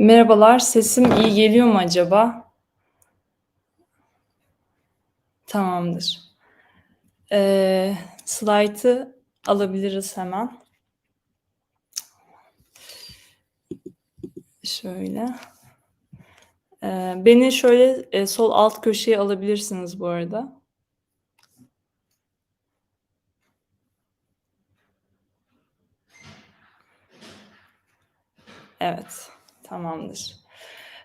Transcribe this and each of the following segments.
Merhabalar, sesim iyi geliyor mu acaba? Tamamdır. Eee, slaytı alabiliriz hemen. Şöyle. Eee, beni şöyle, eee, sol alt köşeye alabilirsiniz bu arada. Evet, tamamdır.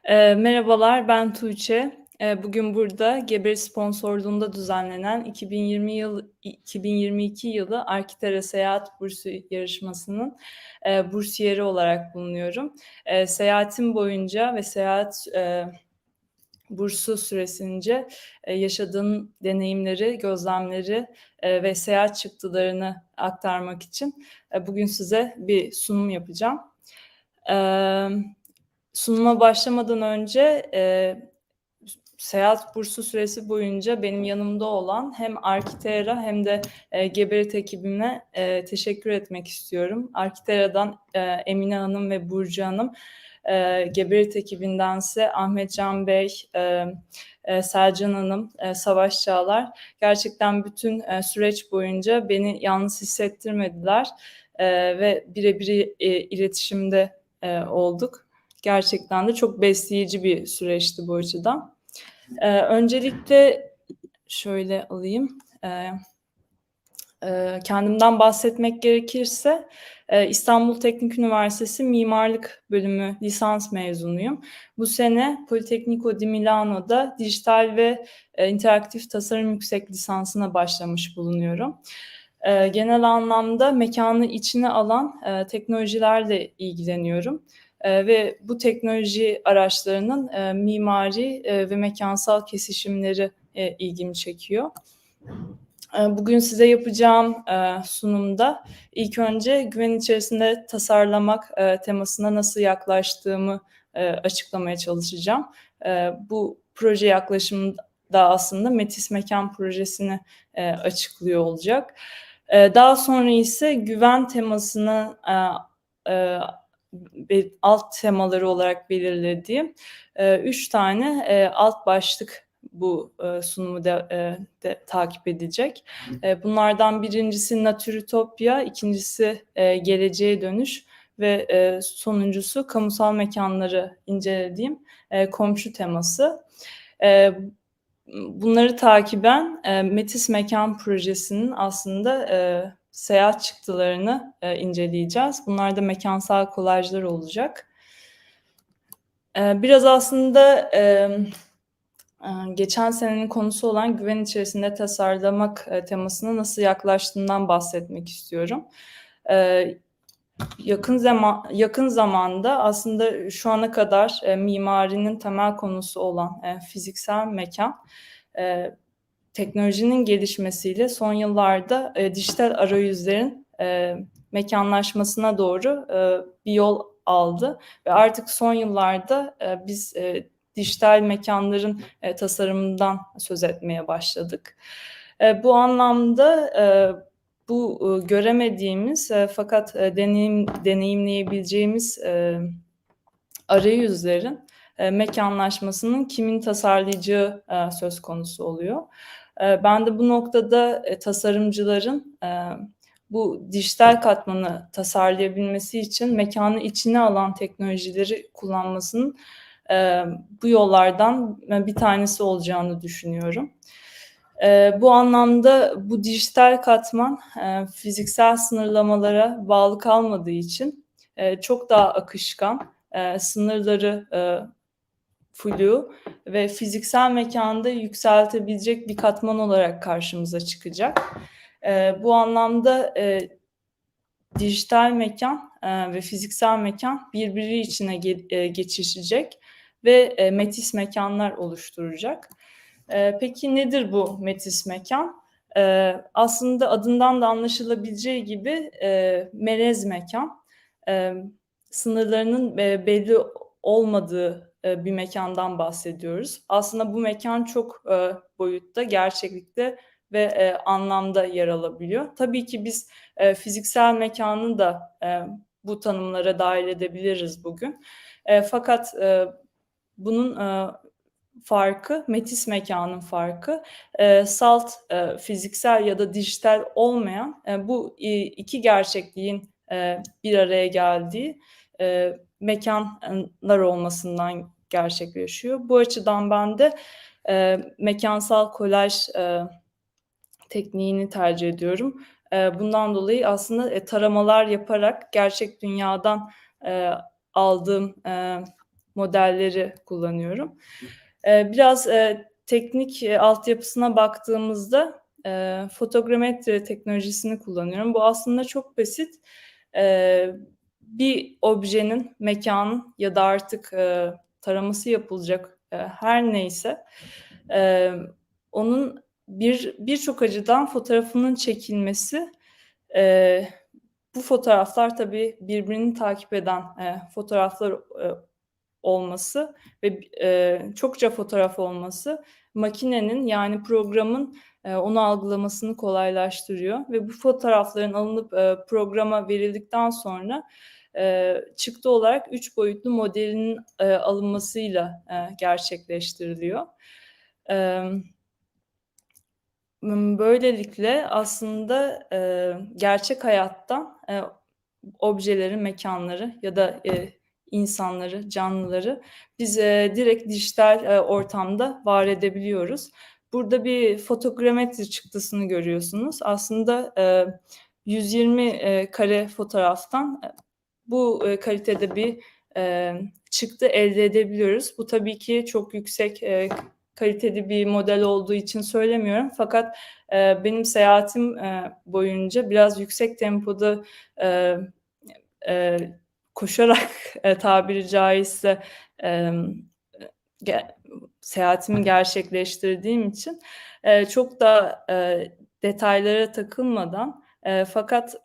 Eee, merhabalar, ben Tuğçe. Eee, bugün burada Geberit sponsorluğunda düzenlenen 2020 yıl 2022 yılı Arkitera Seyahat Bursu yarışmasının, eee, bursiyeri olarak bulunuyorum. Eee, seyahatim boyunca ve seyahat, eee, bursu süresince, eee, yaşadığım deneyimleri, gözlemleri, eee, ve seyahat çıktılarını aktarmak için, eee, bugün size bir sunum yapacağım. Sunuma başlamadan önce, eee, seyahat bursu süresi boyunca benim yanımda olan hem Arkitera hem de, eee, Geberit ekibine, eee, teşekkür etmek istiyorum. Arkitera'dan, eee, Emine Hanım ve Burcu Hanım, eee, Geberit ekibindense Ahmet Can Bey, emm, eee, Selcan Hanım, eee, Savaş Çağlar gerçekten bütün, eee, süreç boyunca beni yalnız hissettirmediler, eee, ve bire bir, eee, iletişimde, eee, olduk. Gerçekten de çok besleyici bir süreçti bu açıdan. Eee, öncelikle şöyle alayım, eee, eee, kendimden bahsetmek gerekirse, eee, İstanbul Teknik Üniversitesi Mimarlık Bölümü lisans mezunuyum. Bu sene Politecnico di Milano'da dijital ve, eee, interaktif tasarım yüksek lisansına başlamış bulunuyorum. Eee, genel anlamda mekânı içine alan, eee, teknolojilerle ilgileniyorum, eee, ve bu teknoloji araçlarının, eee, mimari, eee, ve mekânsal kesişimleri, eee, ilgimi çekiyor. Eee, bugün size yapacağım, eee, sunumda ilk önce güven içerisinde tasarlamak, eee, temasına nasıl yaklaştığımı, eee, açıklamaya çalışacağım. Bu proje yaklaşımı da aslında Metis Mekân projesini, açıklıyor olacak. Daha sonra ise güven temasını, alt temaları olarak belirlediğim, eee, 3 tane, eee, alt başlık bu, eee, sunumu da, eee, de takip edecek. Eee, bunlardan 1'incisi Natürütopya, 2'ncisi, eee, geleceğe dönüş ve, eee, sonuncusu kamusal mekânları incelediğim, eee, komşu teması. Eee, bunları takiben, eee, Metis Mekân projesinin aslında, eee, seyahat çıktılarını, eee, inceleyeceğiz. Bunlar da mekânsal kolajlar olacak. Eee, biraz aslında, emm, aaa, geçen senenin konusu olan güven içerisinde tasarlamak, eee, temasına nasıl yaklaştığımdan bahsetmek istiyorum. Eee, yakın zaman yakın zamanda aslında şu ana kadar, eee, mimarinin temel konusu olan, eee, fiziksel mekân, eee, teknolojinin gelişmesiyle son yıllarda, eee, dijital arayüzlerin, eee, mekânlaşmasına doğru, eee, bir yol aldı ve artık son yıllarda, eee, biz, eee, dijital mekânların, eee, tasarımından söz etmeye başladık. Eee, bu anlamda, eee, bu, ııı, göremediğimiz, eee, fakat, eee, deneyim deneyimleyebileceğimiz, emm, arayüzlerin, eee, mekânlaşmasının kimin tasarlayacağı, eee, söz konusu oluyor. Eee, ben de bu noktada, eee, tasarımcıların, eee, bu dijital katmanı tasarlayabilmesi için mekânı içine alan teknolojileri kullanmasının, eee, bu yollardan, bir tanesi olacağını düşünüyorum. Bu anlamda bu dijital katman, fiziksel sınırlamalara bağlı kalmadığı için, çok daha akışkan, sınırları, flu ve fiziksel mekânda yükseltebilecek bir katman olarak karşımıza çıkacak. Eee, bu anlamda, eee, dijital mekân, eee, ve fiziksel mekân birbiri içine ge eee, geçişecek ve, eee, Metis mekânlar oluşturacak. Eee, peki nedir bu Metis mekân? Eee, aslında adından da anlaşılabileceği gibi, eee, melez mekân. Emm, sınırlarının, eee, belli olmadığı, eee, bir mekândan bahsediyoruz. Aslında bu mekân çok, eee, boyutta, gerçeklikte ve, eee, anlamda yer alabiliyor. Tabii ki biz, fiziksel mekânı da, bu tanımlara dâhil edebiliriz bugün. Fakat, bunun, farkı, Metis mekânın farkı, salt, fiziksel ya da dijital olmayan, bu, iii, 2 gerçekliğin, bir araya geldiği, eee, mekânlar olmasından gerçekleşiyor. Bu açıdan ben de, eee, mekânsal kolaj, eee, tekniğini tercih ediyorum. Eee, bundan dolayı aslında, eee, taramalar yaparak gerçek dünyadan, eee, aldığım, eee, modelleri kullanıyorum. Eee, biraz, eee, teknik, eee, altyapısına baktığımızda, eee, fotogrametri teknolojisini kullanıyorum. Bu aslında çok basit. Eee, bir objenin, mekânın ya da artık, eee, taraması yapılacak, eee, her neyse, emm, onun bir birçok açıdan fotoğrafının çekilmesi, eee, bu fotoğraflar tabii birbirini takip eden, eee, fotoğraflar, eee, olması ve eee, çokça fotoğraf olması makinenin yani programın, eee, onu algılamasını kolaylaştırıyor ve bu fotoğrafların alınıp, eee, programa verildikten sonra, eee, çıktı olarak 3 boyutlu modelinin, eee, alınmasıyla, eee, gerçekleştiriliyor. Böylelikle aslında, gerçek hayattan, eee, objeleri, mekânları ya da, insanları, canlıları biz, direkt dijital, ortamda var edebiliyoruz. Burada bir fotogrametri çıktısını görüyorsunuz. Aslında, eee, 120, eee, kare fotoğraftan, bu, eee, kalitede bir, eee, çıktı elde edebiliyoruz. Bu tabii ki çok yüksek, eee, kaliteli bir model olduğu için söylemiyorum fakat, eee, benim seyahatim, eee, boyunca biraz yüksek tempoda, eee, eee, koşarak, eee, tabiri caizse, eee, ge seyahatimi gerçekleştirdiğim için, eee, çok da, eee, detaylara takılmadan, eee, fakat,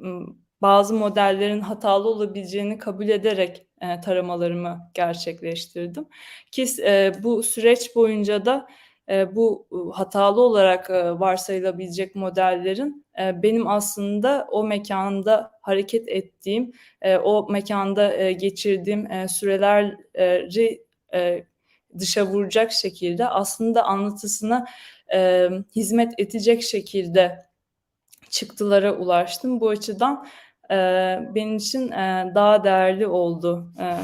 ımm, bazı modellerin hatalı olabileceğini kabul ederek, eee, taramalarımı gerçekleştirdim ki eee, bu süreç boyunca da, eee, bu, uuu, hatalı olarak, eee, varsayılabilecek modellerin, eee, benim aslında o mekânda hareket ettiğim, eee, o mekânda, eee, geçirdiğim, eee, süreler eee, ri eee, dışa vuracak şekilde aslında anlatısına, emm, hizmet edecek şekilde çıktılara ulaştım. Bu açıdan, eee, benim için, eee, daha değerli oldu, eee,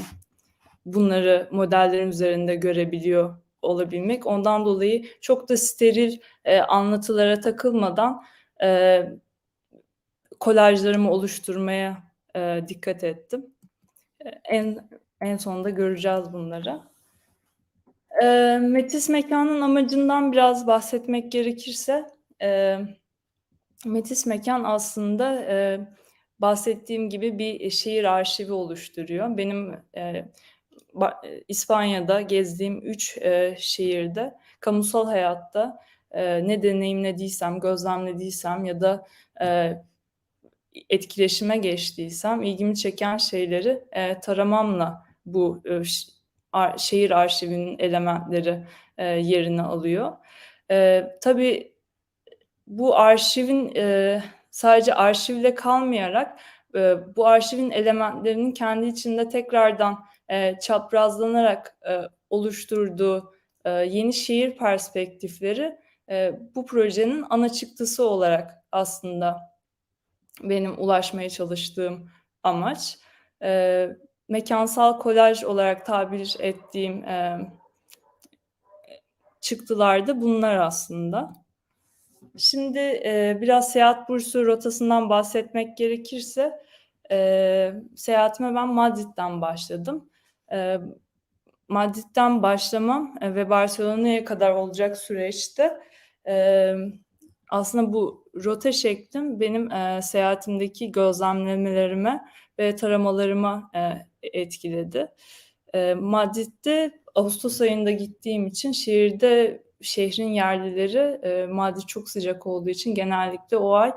bunları modellerim üzerinde görebiliyor olabilmek. Ondan dolayı çok da steril, eee, anlatılara takılmadan, eee, kolajlarımı oluşturmaya, eee, dikkat ettim. Eee, en en sonunda göreceğiz bunları. Eee, Metis mekânın amacından biraz bahsetmek gerekirse, eee, Metis mekân aslında, eee, bahsettiğim gibi bir, eee, şehir arşivi oluşturuyor. Benim, ba eee, İspanya'da gezdiğim 3, eee, şehirde kamusal hayatta, eee, ne deneyimlediysem, gözlemlediysem ya da, eee, etkileşime geçtiysem ilgimi çeken şeyleri, eee, taramamla bu, ş ar şehir arşivinin elementleri, eee, yerini alıyor. Eee, tabii bu arşivin, eee, sadece arşivle kalmayarak, eee, bu arşivin elementlerinin kendi içinde tekrardan, eee, çaprazlanarak, eee, oluşturduğu, eee, yeni şehir perspektifleri, eee, bu projenin ana çıktısı olarak aslında benim ulaşmaya çalıştığım amaç. Eee, mekânsal kolaj olarak tabir ettiğim, emm, çıktılar da bunlar aslında. Şimdi, eee, biraz seyahat bursu rotasından bahsetmek gerekirse, eee, seyahatime ben Madrid'den başladım. Eee, Madrid'den başlamam, eee, ve Barcelona'ya kadar olacak süreçte, emm, aslında bu rota şeklim benim, eee, seyahatimdeki gözlemlemelerime ve taramalarıma, e etkiledi. Eee, Madrid'de ağustos ayında gittiğim için şehirde şehrin yerlileri, eee, Madrid çok sıcak olduğu için genellikle o ay,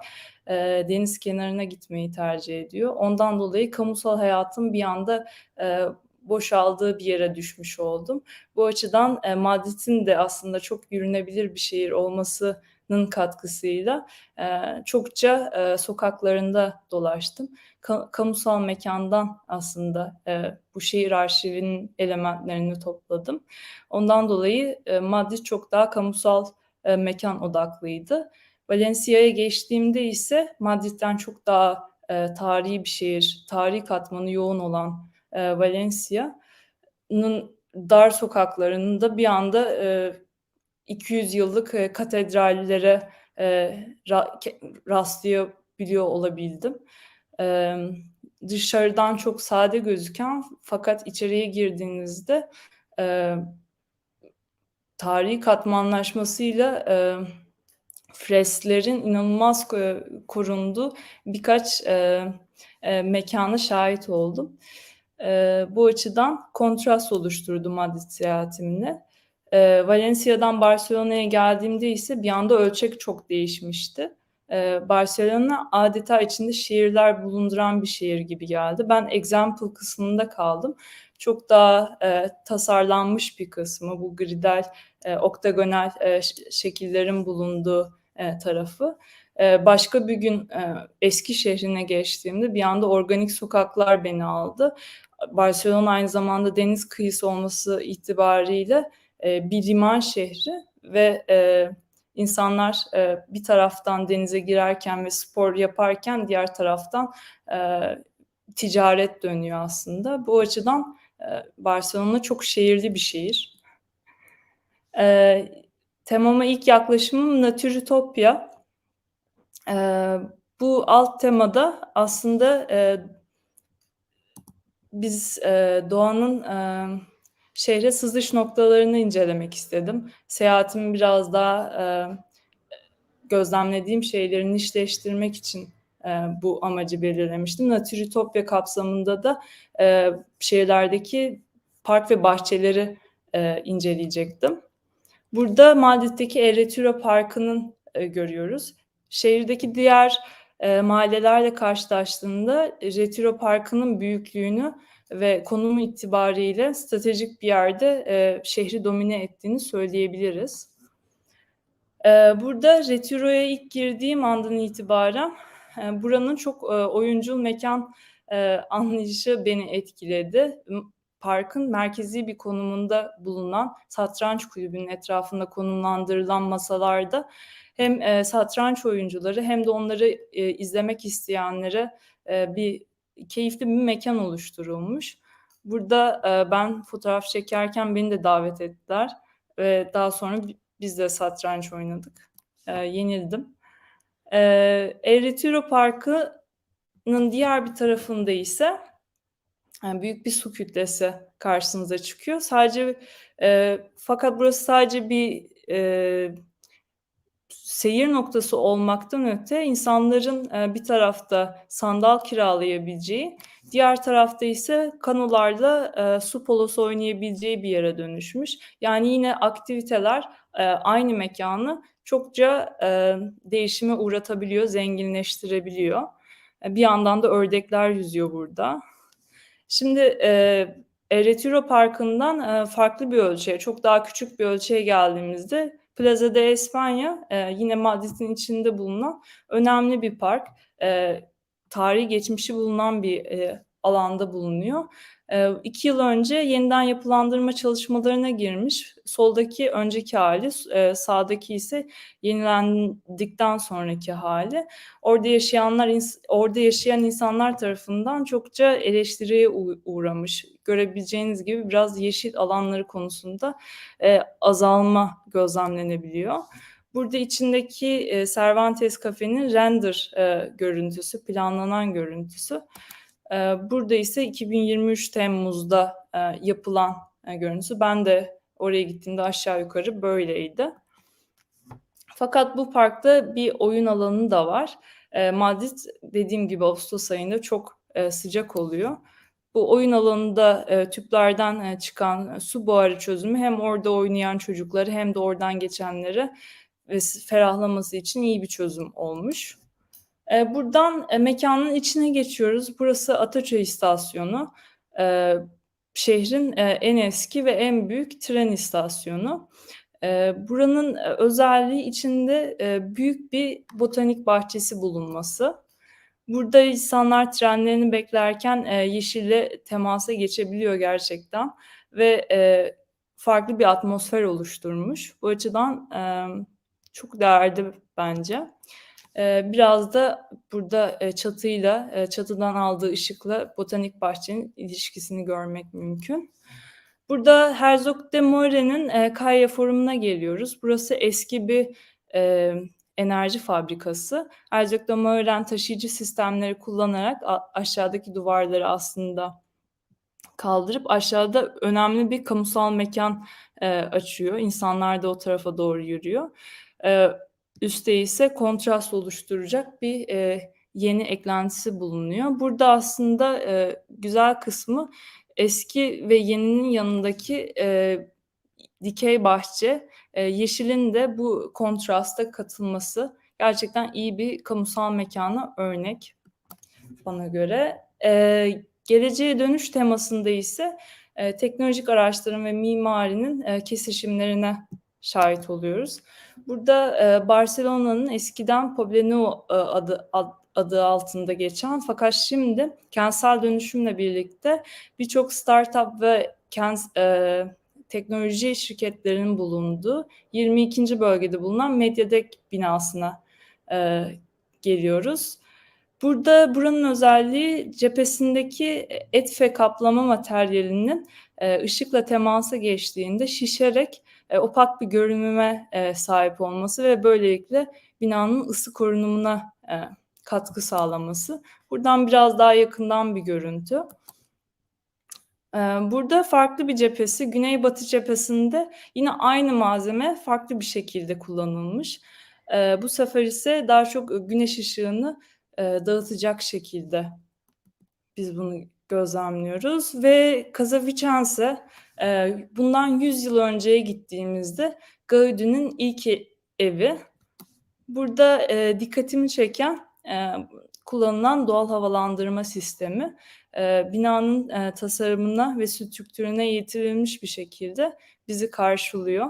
eee, deniz kenarına gitmeyi tercih ediyor. Ondan dolayı kamusal hayatın bir anda, eee, boşaldığı bir yere düşmüş oldum. Bu açıdan, eee, Madrid'in de aslında çok yürünebilir bir şehir olması Valencia'nın katkısıyla eee, çokça eee, sokaklarında dolaştım. Ka- kamusal mekandan aslında eee, bu şehir arşivinin elementlerini topladım. Ondan dolayı eee, Madrid çok daha kamusal eee, mekan odaklıydı. Valencia'ya geçtiğimde ise Madrid'den çok daha eee, tarihi bir şehir, tarihi katmanı yoğun olan eee, Valencia'nın dar sokaklarında bir anda eee, 200 yıllık eee, katedrallere eee, ra- rastlayabiliyor olabildim. Eee, dışarıdan çok sade gözüken fakat içeriye girdiğinizde eee, tarihi katmanlaşmasıyla eee, fresklerin inanılmaz ko- korunduğu birkaç mekana şahit oldum. Bu açıdan kontrast oluşturdu Madrid seyahatimle. Eee, Valencia'dan Barcelona'ya geldiğimde ise bir anda ölçek çok değişmişti. Eee, Barcelona adeta içinde şehirler bulunduran bir şehir gibi geldi. Ben example kısmında kaldım. Çok daha eee, tasarlanmış bir kısmı, bu gridal, eee, oktagonal ş- şekillerin bulunduğu eee, tarafı. Eee, başka bir gün eee, eski şehrine geçtiğimde bir anda organik sokaklar beni aldı. Barcelona aynı zamanda deniz kıyısı olması itibariyle e, bir liman şehri ve e, insanlar e, bir taraftan denize girerken ve spor yaparken diğer taraftan ticaret dönüyor aslında. Bu açıdan Barcelona çok şehirli bir şehir. Temama ilk yaklaşımım Natürütopya. Bu alt temada aslında biz e, doğanın şehre sızış noktalarını incelemek istedim. Seyahatimi biraz daha e, gözlemlediğim şeyleri nişleştirmek için e, bu amacı belirlemiştim. Natürütopya kapsamında da e, şehirlerdeki park ve bahçeleri e, inceleyecektim. Burada Madrid'deki Eretiro Parkı'nın e, görüyoruz. Şehirdeki diğer e, mahallelerle karşılaştığında Retiro Parkı'nın büyüklüğünü ve konumu itibariyle stratejik bir yerde e, şehri domine ettiğini söyleyebiliriz. E, burada Retiro'ya ilk girdiğim andan itibaren e, buranın çok e, oyuncul mekan e, anlayışı beni etkiledi. Parkın merkezi bir konumunda bulunan satranç kulübünün etrafında konumlandırılan masalarda hem e, satranç oyuncuları hem de onları e, izlemek isteyenlere e, bir keyifli bir mekan oluşturulmuş. Burada e, ben fotoğraf çekerken beni de davet ettiler ve daha sonra biz de satranç oynadık. E, yenildim. E, El Parkı'nın diğer bir tarafında ise yani büyük bir su kütlesi karşınıza çıkıyor. Sadece e, fakat burası sadece bir e, seyir noktası olmaktan öte insanların e, bir tarafta sandal kiralayabileceği, diğer tarafta ise kanolarla e, su polosu oynayabileceği bir yere dönüşmüş. Yani yine aktiviteler e, aynı mekanı çokça değişime uğratabiliyor, zenginleştirebiliyor. Bir yandan da ördekler yüzüyor burada. Şimdi e, Retiro Parkı'ndan farklı bir ölçüye, çok daha küçük bir ölçüye geldiğimizde Plaza de España e, yine Madrid'in içinde bulunan önemli bir park. E, tarihi geçmişi bulunan bir e, alanda bulunuyor. E, iki yıl önce yeniden yapılandırma çalışmalarına girmiş. Soldaki önceki hali, e, sağdaki ise yenilendikten sonraki hali. Orada yaşayanlar, orada yaşayan insanlar tarafından çokça eleştiriye uğramış. Görebileceğiniz gibi biraz yeşil alanları konusunda e, azalma gözlemlenebiliyor. Burada içindeki e, Cervantes kafenin render görüntüsü, planlanan görüntüsü. E, burada ise 2023 Temmuz'da e, yapılan e, görüntüsü. Ben de oraya gittiğimde aşağı yukarı böyleydi. Fakat bu parkta bir oyun alanı da var. E, Madrid dediğim gibi Ağustos ayında çok sıcak oluyor. Bu oyun alanında tüplerden çıkan su buharı çözümü hem orada oynayan çocukları hem de oradan geçenlere ve ferahlaması için iyi bir çözüm olmuş. E, buradan e, mekanın içine geçiyoruz. Burası Ataçay istasyonu. E, şehrin e, en eski ve en büyük tren istasyonu. Eee, buranın, eee, özelliği içinde, büyük bir botanik bahçesi bulunması. Burada insanlar trenlerini beklerken, yeşille temasa geçebiliyor gerçekten ve, farklı bir atmosfer oluşturmuş. Bu açıdan, çok değerli bence. Eee, biraz da burada, eee, çatıyla, eee, çatıdan aldığı ışıkla botanik bahçenin ilişkisini görmek mümkün. Burada Herzog de Moire'nin, eee, Kaya Forum'una geliyoruz. Burası eski bir, enerji fabrikası. Herzog de Moiren taşıyıcı sistemleri kullanarak aşağıdaki duvarları aslında kaldırıp aşağıda önemli bir kamusal mekân, eee, açıyor. İnsanlar da o tarafa doğru yürüyor. Eee, üstte ise kontrast oluşturacak bir, eee, yeni eklentisi bulunuyor. Burada aslında, eee, güzel kısmı eski ve yeninin yanındaki, eee, dikey bahçe, eee, yeşilin de bu kontrasta katılması gerçekten iyi bir kamusal mekâna örnek bana göre. Eee, geleceğe dönüş temasında ise, eee, teknolojik araçların ve mimarinin, eee, kesişimlerine şahit oluyoruz. Burada, eee, Barcelona'nın eskiden Poblenou, eee, adı ad adı altında geçen fakat şimdi kentsel dönüşümle birlikte birçok startup ve kent eee, teknoloji şirketlerinin bulunduğu 22. bölgede bulunan Mediatek binasına, eee, geliyoruz. Burada buranın özelliği cephesindeki e etfe kaplama materyalinin, eee, ışıkla temasa geçtiğinde şişerek, eee, opak bir görünüme, eee, sahip olması ve böylelikle binanın ısı korunumuna, eee, katkı sağlaması. Buradan biraz daha yakından bir görüntü. Burada farklı bir cephesi, güneybatı cephesinde yine aynı malzeme farklı bir şekilde kullanılmış. Bu sefer ise daha çok, güneş ışığını, dağıtacak şekilde biz bunu gözlemliyoruz ve Casa Vicence, eee, bundan 100 yıl önceye gittiğimizde Gaudi'nin ilk e evi. Burada, eee, dikkatimi çeken, eee, kullanılan doğal havalandırma sistemi. Eee, binanın, eee, tasarımına ve strüktürüne yitirilmiş bir şekilde bizi karşılıyor.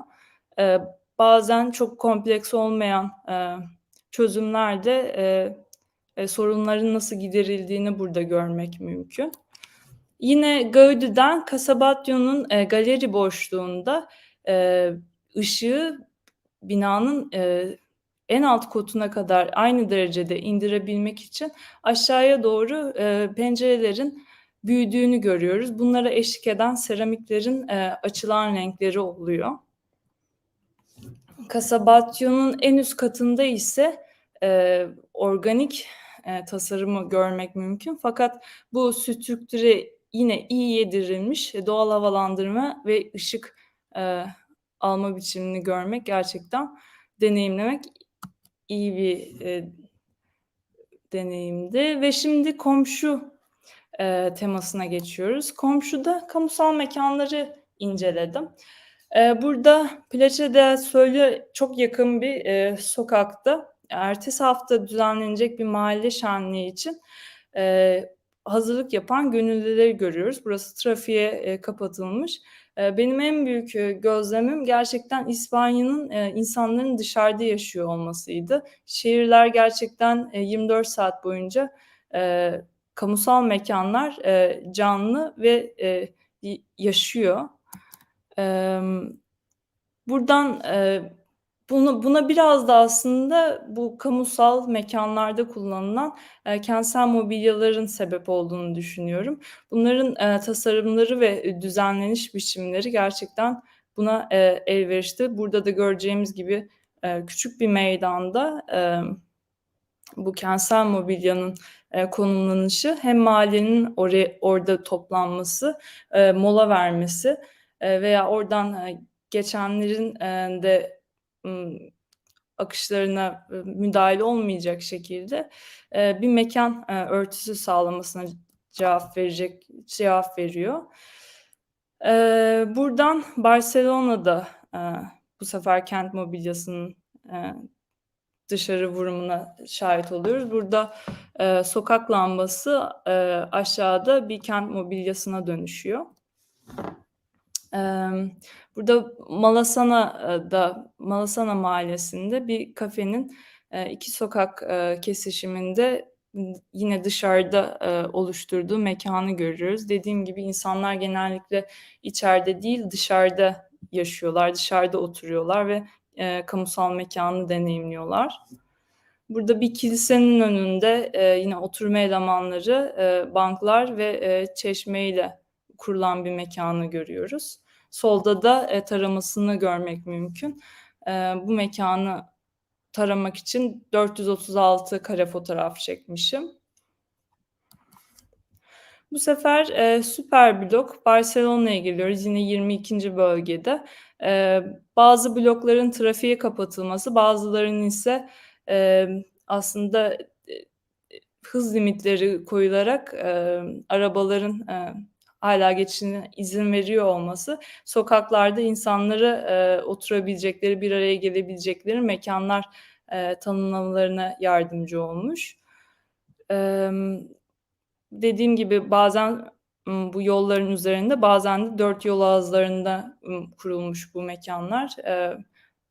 Eee, bazen çok kompleks olmayan, eee, çözümlerle, eee, eee, sorunların nasıl giderildiğini burada görmek mümkün. Yine Gaudi'den Casa Batlló'nun, eee, galeri boşluğunda, eee, ışığı binanın, eee, en alt katına kadar aynı derecede indirebilmek için aşağıya doğru, eee, pencerelerin büyüdüğünü görüyoruz. Bunlara eşlik eden seramiklerin, eee, açılan renkleri oluyor. Casa Batlló'nun en üst katında ise, eee, organik, eee, tasarımı görmek mümkün fakat bu strüktüre yine iyi yedirilmiş doğal havalandırma ve ışık, eee, alma biçimini görmek gerçekten deneyimlemek iyi bir, eee, deneyimdi ve şimdi komşu, eee, temasına geçiyoruz. Komşuda kamusal mekânları inceledim. Eee, burada Plaça del Sol'e çok yakın bir, eee, sokakta ertesi hafta düzenlenecek bir mahalle şenliği için, eee, hazırlık yapan gönüllüleri görüyoruz. Burası trafiğe, eee, kapatılmış. Eee, benim en büyük, eee, gözlemim gerçekten İspanya'nın, eee, insanların dışarıda yaşıyor olmasıydı. Şehirler gerçekten, eee, 24 saat boyunca, eee, kamusal mekânlar, eee, canlı ve, y yaşıyor. Emm, buradan, eee, bunu buna biraz da aslında bu kamusal mekânlarda kullanılan, eee, kentsel mobilyaların sebep olduğunu düşünüyorum. Bunların, eee, tasarımları ve, düzenleniş biçimleri gerçekten buna, eee, elverişli. Burada da göreceğimiz gibi, eee, küçük bir meydanda, emm, bu kentsel mobilyanın, eee, konumlanışı hem mahallenin oraya orada toplanması, eee, mola vermesi, eee, veya oradan, eee, geçenlerin, eee, de, akışlarına, ııı, müdahil olmayacak şekilde, bir mekân, eee, örtüsü sağlamasına cevap verecek cevap veriyor. Buradan Barcelona'da, bu sefer kent mobilyasının, dışarı vurumuna şahit oluyoruz. Burada, sokak lambası, aşağıda bir kent mobilyasına dönüşüyor. Burada Malasana'da, Malasana Mahallesi'nde bir kafenin, eee, 2 sokak, kesişiminde yine dışarıda, oluşturduğu mekânı görüyoruz. Dediğim gibi insanlar genellikle içeride değil dışarıda yaşıyorlar, dışarıda oturuyorlar ve, kamusal mekânı deneyimliyorlar. Burada bir kilisenin önünde, eee, yine oturma elemanları, eee, banklar ve, eee, çeşmeyle kurulan bir mekânı görüyoruz. Solda da, eee, taramasını görmek mümkün. Eee, bu mekânı taramak için 436 kare fotoğraf çekmişim. Bu sefer, eee, Süperblok, Barcelona'ya geliyoruz yine 22. bölgede. Eee, bazı blokların trafiğe kapatılması, bazılarının ise, emm, aslında, eee, eee, hız limitleri koyularak, emm, arabaların, eee, hâlâ geçişine izin veriyor olması, sokaklarda insanlara, eee, oturabilecekleri, bir araya gelebilecekleri mekânlar, eee, tanımlamalarına yardımcı olmuş. Emm, dediğim gibi bazen, bu yolların üzerinde, bazen de 4 yol ağızlarında, kurulmuş bu mekânlar. Eee,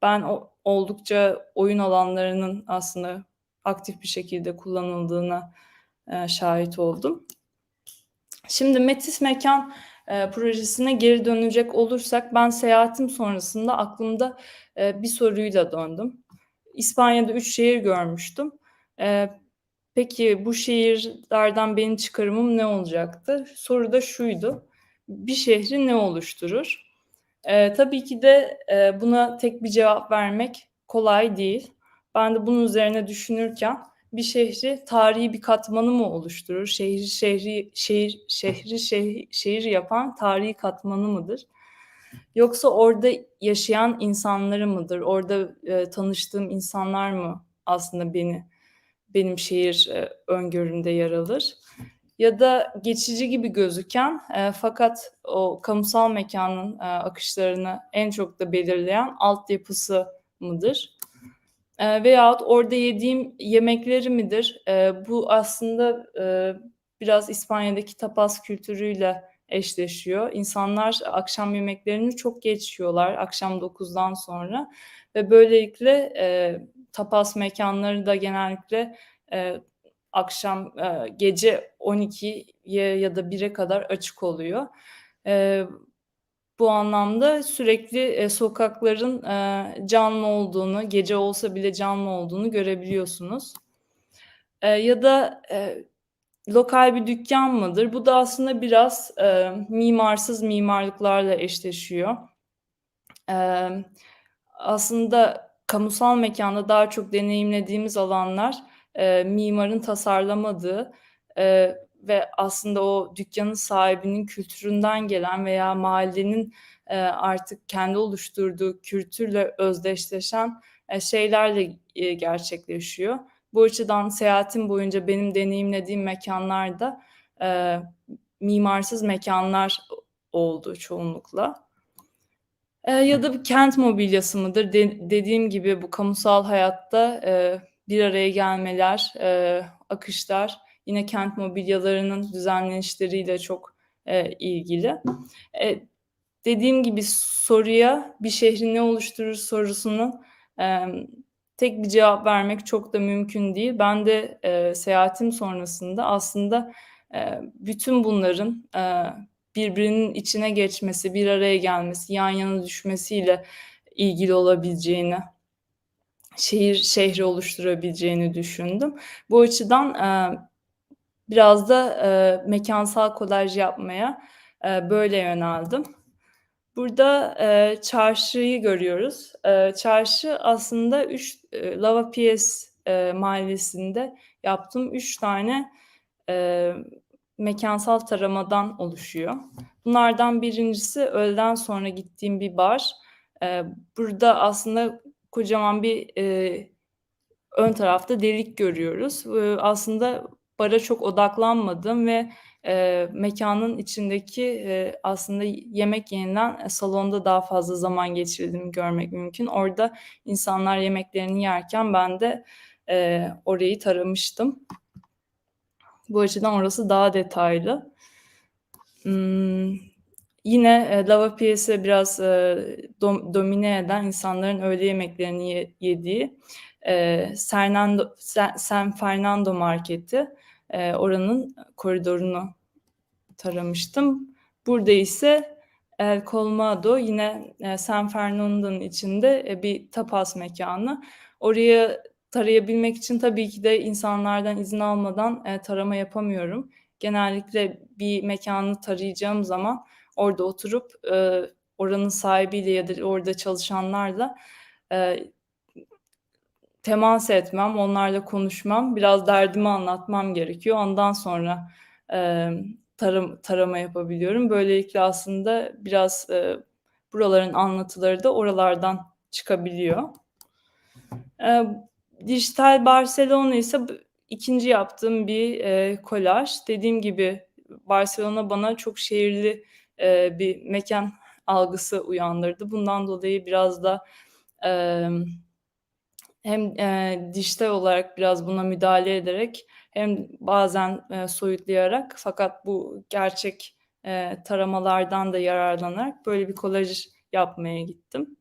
ben oldukça oyun alanlarının aslında aktif bir şekilde kullanıldığına, şahit oldum. Şimdi Metis Mekân, eee, projesine geri dönecek olursak ben seyahatim sonrasında aklımda, eee, bir soruyla döndüm. İspanya'da 3 şehir görmüştüm. Eee, peki bu şehirlerden benim çıkarımım ne olacaktı? Soru da şuydu: Bir şehri ne oluşturur? Eee, tabii ki de, eee, buna tek bir cevap vermek kolay değil. Ben de bunun üzerine düşünürken bir şehri tarihi bir katmanı mı oluşturur? Şehri şehri şehir şehri şeh şehir yapan tarihi katmanı mıdır? Yoksa orada yaşayan insanları mıdır? Orada, eee, tanıştığım insanlar mı aslında beni benim şehir, eee, öngörümde yer alır? Ya da geçici gibi gözüken, eee, fakat o kamusal mekânın, eee, akışlarını en çok da belirleyen altyapısı mıdır? Eee, veyahut orada yediğim yemekleri midir? Eee, bu aslında, eee, biraz İspanya'daki tapas kültürüyle eşleşiyor. İnsanlar akşam yemeklerini çok geç yiyorlar, akşam 9'dan sonra ve böylelikle, eee, tapas mekânları da genellikle, eee, akşam, eee, gece 12'ye ya da 1'e kadar açık oluyor. Eee, bu anlamda sürekli, eee, sokakların, eee, canlı olduğunu, gece olsa bile canlı olduğunu görebiliyorsunuz. Eee, ya da, eee, lokal bir dükkân mıdır? Bu da aslında biraz, eee, mimarsız mimarlıklarla eşleşiyor. Emm, aslında kamusal mekânda daha çok deneyimlediğimiz alanlar, eee, mimarın tasarlamadığı, eee, ve aslında o dükkânın sahibinin kültüründen gelen veya mahallenin, eee, artık kendi oluşturduğu kültürle özdeşleşen, eee, şeylerle, eee, gerçekleşiyor. Bu açıdan seyahatim boyunca benim deneyimlediğim mekânlar da, eee, mimarsız mekânlar o oldu çoğunlukla. Eee, ya da bir kent mobilyası mıdır? De dediğim gibi bu kamusal hayatta, eee, bir araya gelmeler, eee, akışlar yine kent mobilyalarının düzenlenişleriyle çok, eee, ilgili. Eee, dediğim gibi soruya bir şehri ne oluşturur sorusunun, emm, tek bir cevap vermek çok da mümkün değil. Ben de, eee, seyahatim sonrasında aslında, eee, bütün bunların, eee, birbirinin içine geçmesi, bir araya gelmesi, yan yana düşmesiyle ilgili olabileceğini, şehir şehri oluşturabileceğini düşündüm. Bu açıdan, eee, biraz da, eee, mekânsal kolaj yapmaya, eee, böyle yöneldim. Burada, eee, çarşıyı görüyoruz. Eee, çarşı aslında 3 eee, Lavapiés, eee, mahallesinde yaptığım 3 tane, eee, mekânsal taramadan oluşuyor. Bunlardan 1'incisi öğleden sonra gittiğim bir bar. Eee, burada aslında kocaman bir, eee, ön tarafta delik görüyoruz. Iıı, aslında bara çok odaklanmadım ve, eee, mekânın içindeki, eee, aslında yemek yenilen, eee, salonda daha fazla zaman geçirdiğimi görmek mümkün. Orada insanlar yemeklerini yerken ben de, eee, orayı taramıştım. Bu açıdan orası daha detaylı. Imm, yine, eee, Lavapiés'i biraz, eee, dom domine eden insanların öğle yemeklerini ye yediği, eee, Sernando San Fernando Market'i, eee, oranın koridorunu taramıştım. Burada ise El Colmado yine, eee, San Fernando'nun içinde, eee, bir tapas mekânı. Orayı tarayabilmek için tabii ki de insanlardan izin almadan, eee, tarama yapamıyorum. Genellikle bir mekânı tarayacağım zaman orada oturup, eee, oranın sahibiyle ya da orada çalışanlarla, eee, temas etmem, onlarla konuşmam, biraz derdimi anlatmam gerekiyor. Ondan sonra, emm, taram tarama yapabiliyorum. Böylelikle aslında biraz, eee, buraların anlatıları da oralardan çıkabiliyor. Eee, Dijital Barcelona ise b 2'nci yaptığım bir, eee, kolaj. Dediğim gibi Barselona bana çok şehirli, eee, bir mekân algısı uyandırdı. Bundan dolayı biraz da, emm, hem, eee, dijital olarak biraz buna müdahale ederek hem bazen, eee, soyutlayarak fakat bu gerçek, eee, taramalardan da yararlanarak böyle bir kolaj yapmaya gittim.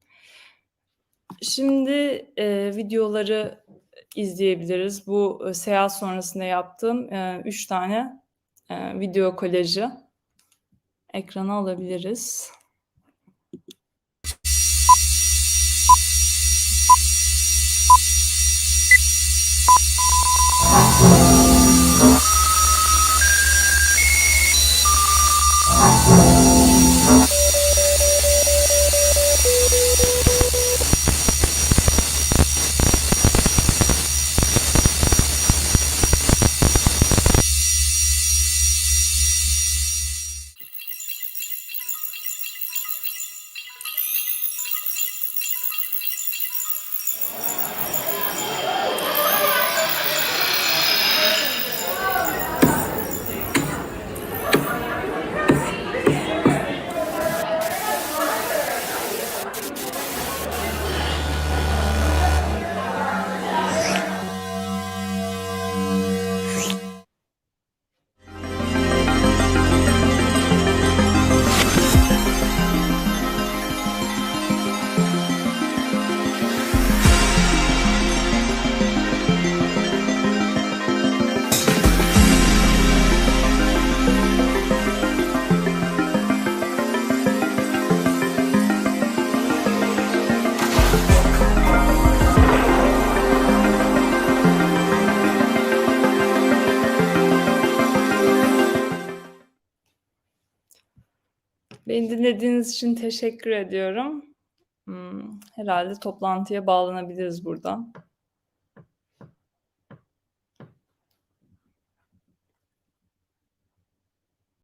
Şimdi, eee, videoları izleyebiliriz. Bu, eee, seyahat sonrasında yaptığım, eee, 3 tane, eee, video kolajı. Ekrana alabiliriz. Dinlediğiniz için teşekkür ediyorum. Imm, herhâlde toplantıya bağlanabiliriz buradan.